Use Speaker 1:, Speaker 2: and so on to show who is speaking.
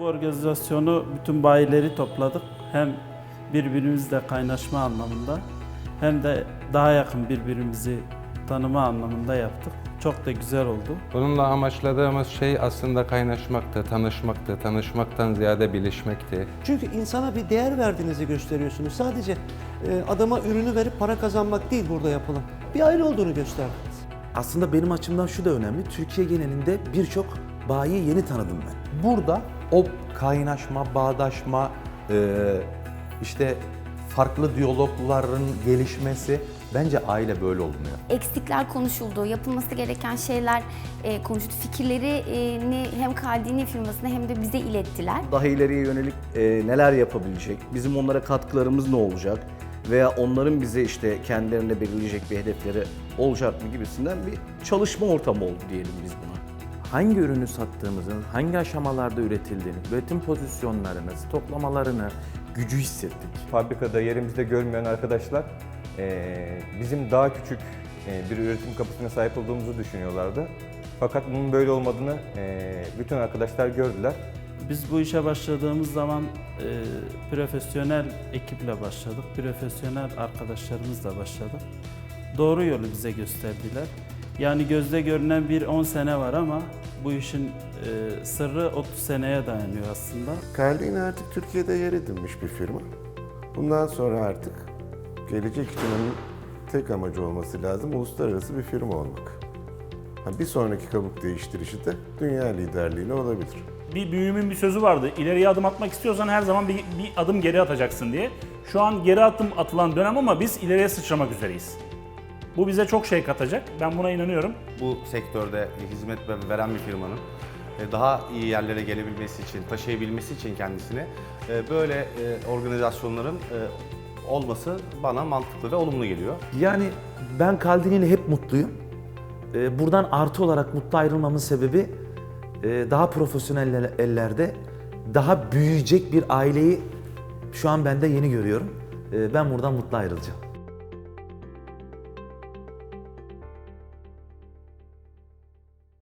Speaker 1: Bu organizasyonu bütün bayileri topladık. Hem birbirimizle kaynaşma anlamında hem de daha yakın birbirimizi tanıma anlamında yaptık. Çok da güzel oldu.
Speaker 2: Bununla amaçladığımız şey aslında kaynaşmaktı, tanışmaktı, tanışmaktan ziyade bilişmekti.
Speaker 3: Çünkü insana bir değer verdiğinizi gösteriyorsunuz. Sadece e, adama ürünü verip para kazanmak değil burada yapılan. Bir aile olduğunu gösterdiniz.
Speaker 4: Aslında benim açımdan şu da önemli. Türkiye genelinde birçok bayi yeni tanıdım ben.
Speaker 5: Burada o kaynaşma, bağdaşma, e, işte farklı diyalogların gelişmesi bence aile böyle olmuyor.
Speaker 6: eksikler konuşuldu, yapılması gereken şeyler e, konuşuldu. Fikirlerini hem Kaldini firmasına hem de bize ilettiler.
Speaker 7: daha ileriye yönelik e, neler yapabilecek, bizim onlara katkılarımız ne olacak veya onların bize işte kendilerine belirleyecek bir hedefleri olacak mı gibisinden bir çalışma ortamı oldu diyelim biz buna.
Speaker 8: Hangi ürünü sattığımızın, hangi aşamalarda üretildiğini, üretim pozisyonlarını, stoklamalarını, gücü hissettik.
Speaker 9: fabrikada yerimizde görmeyen arkadaşlar eee, bizim daha küçük bir üretim kapasitesine sahip olduğumuzu düşünüyorlardı. Fakat bunun böyle olmadığını eee, bütün arkadaşlar gördüler.
Speaker 1: Biz bu işe başladığımız zaman e, profesyonel ekiple başladık. Profesyonel arkadaşlarımızla başladık. Doğru yolu bize gösterdiler. Yani gözde görünen bir 10 sene var ama bu işin e, sırrı 30 seneye dayanıyor aslında.
Speaker 10: Caldini artık Türkiye'de yer edinmiş bir firma. Bundan sonra artık gelecek için onun tek amacı olması lazım uluslararası bir firma olmak. Ha, Bir sonraki kabuk değiştirişi de dünya liderliğine olabilir.
Speaker 11: bir büyüğümün bir sözü vardı. İleriye adım atmak istiyorsan her zaman bir, bir adım geri atacaksın diye. Şu an geri adım atılan dönem ama biz ileriye sıçramak üzereyiz. Bu bize çok şey katacak. Ben buna inanıyorum.
Speaker 12: bu sektörde hizmet ve- veren bir firmanın e, daha iyi yerlere gelebilmesi için, taşıyabilmesi için kendisini e, böyle e, organizasyonların olması bana mantıklı ve olumlu geliyor.
Speaker 4: Yani ben Kaldini ile hep mutluyum. Buradan artı olarak mutlu ayrılmamın sebebi daha profesyonel ellerde daha büyüyecek bir aileyi şu an ben de yeni görüyorum. Ben buradan mutlu ayrılacağım.